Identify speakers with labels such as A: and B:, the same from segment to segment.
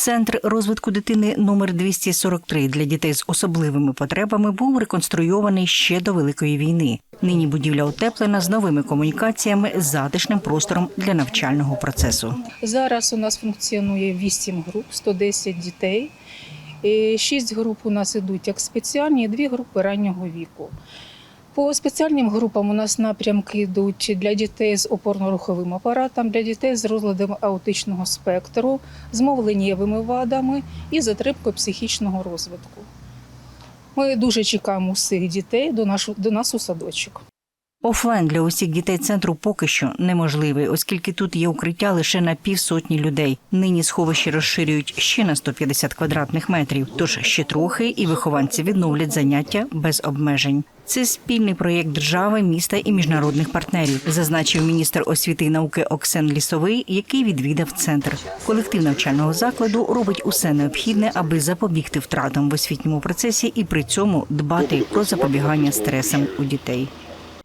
A: Центр розвитку дитини номер 243 для дітей з особливими потребами був реконструйований ще до Великої війни. Нині будівля утеплена з новими комунікаціями, затишним простором для навчального процесу.
B: Зараз у нас функціонує 8 груп, 110 дітей. Шість груп у нас ідуть як спеціальні, дві групи раннього віку. По спеціальним групам у нас напрямки йдуть для дітей з опорно-руховим апаратом, для дітей з розладом аутичного спектру, з мовленнєвими вадами і затримкою психічного розвитку. Ми дуже чекаємо усіх дітей до, нашу, до нас у садочок.
A: Офлайн для усіх дітей центру поки що неможливий, оскільки тут є укриття лише на півсотні людей. Нині сховище розширюють ще на 150 квадратних метрів. Тож ще трохи, і вихованці відновлять заняття без обмежень. Це спільний проєкт держави, міста і міжнародних партнерів, зазначив міністр освіти і науки Оксен Лісовий, який відвідав центр. Колектив навчального закладу робить усе необхідне, аби запобігти втратам в освітньому процесі і при цьому дбати про запобігання стресам у дітей.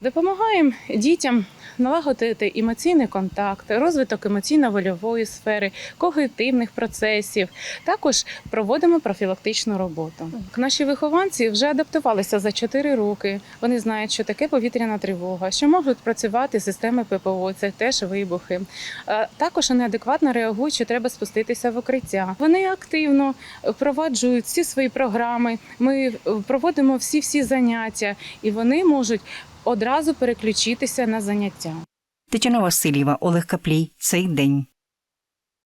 C: Допомагаємо дітям налагодити емоційний контакт, розвиток емоційно-вольової сфери, когнитивних процесів. Також проводимо профілактичну роботу. Наші вихованці вже адаптувалися за 4 роки. Вони знають, що таке повітряна тривога, що можуть працювати системи ППО, це теж вибухи. Також вони адекватно реагують, що треба спуститися в укриття. Вони активно впроваджують всі свої програми. Ми проводимо всі всі заняття, і вони можуть одразу переключитися на заняття.
A: Тетяна Васильєва, Олег Каплій. Цей день.